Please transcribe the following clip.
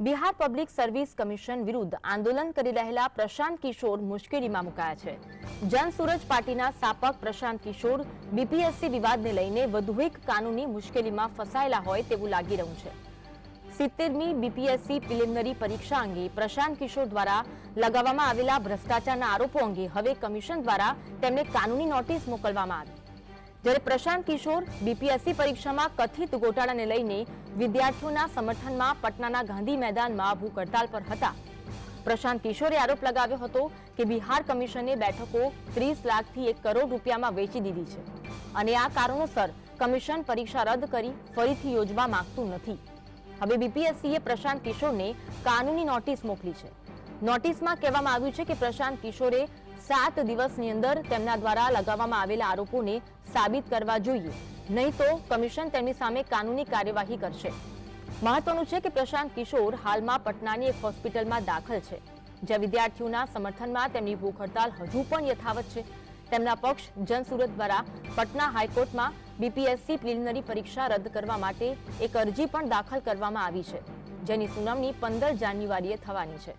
Bihar public service commission વિરુદ્ધ આંદોલન કરી રહેલા પ્રશાંત કિશોર મુશ્કેલીમાં મુકાયા છે. જનસુરજ પાર્ટીના સ્થાપક પ્રશાંત કિશોર બીપીએસસી વિવાદને લઈને વધુ એક કાનૂની મુશ્કેલીમાં ફસાયેલા હોય તેવું લાગી રહ્યું છે. સિત્તેરમી બીપીએસસી પ્રિલિમિનરી પરીક્ષા અંગે પ્રશાંત કિશોર દ્વારા લગાવવામાં આવેલા ભ્રષ્ટાચારના આરોપો અંગે હવે કમિશન દ્વારા તેમને કાનૂની નોટિસ મોકલવામાં આવી. જ્યારે પ્રશાંત કિશોર બીપીએસસી પરીક્ષામાં કથિત ગોટાળાને લઈને વિદ્યાર્થીઓના સમર્થનમાં પટનાના ગાંધી મેદાનમાં ભૂખ હડતાલ પર હતા. પ્રશાંત કિશોરે આરોપ લગાવ્યો હતો કે બિહાર કમિશને બેઠકો ત્રીસ લાખથી એક કરોડ રૂપિયામાં વેચી દીધી છે અને આ કારણોસર કમિશન પરીક્ષા રદ કરી ફરીથી યોજવા માંગતું નથી. હવે બીપીએસસીએ પ્રશાંત કિશોરને કાનૂની નોટિસ મોકલી છે. નોટિસમાં કહેવામાં આવ્યું છે કે પ્રશાંત કિશોરે સાત દિવસની અંદર તેમના દ્વારા લગાવવામાં આવેલા આરોપોને સાબિત કરવા જોઈએ. નહીં તો કમિશન તેમની સામે કાનૂની કાર્યવાહી કરશે. મહત્વનું છે કે પ્રશાંત કિશોર હાલમાં પટનાની એક હોસ્પિટલમાં દાખલ છે, જ્યાં વિદ્યાર્થીઓના સમર્થનમાં તેમની ભૂખ હડતાલ હજુ પણ યથાવત છે. તેમના પક્ષ જનસુરત દ્વારા પટના હાઈકોર્ટમાં બીપીએસસી પ્રિલિમિનરી પરીક્ષા રદ કરવા માટે એક અરજી પણ દાખલ કરવામાં આવી છે, જેની સુનાવણી પંદર જાન્યુઆરીએ થવાની છે.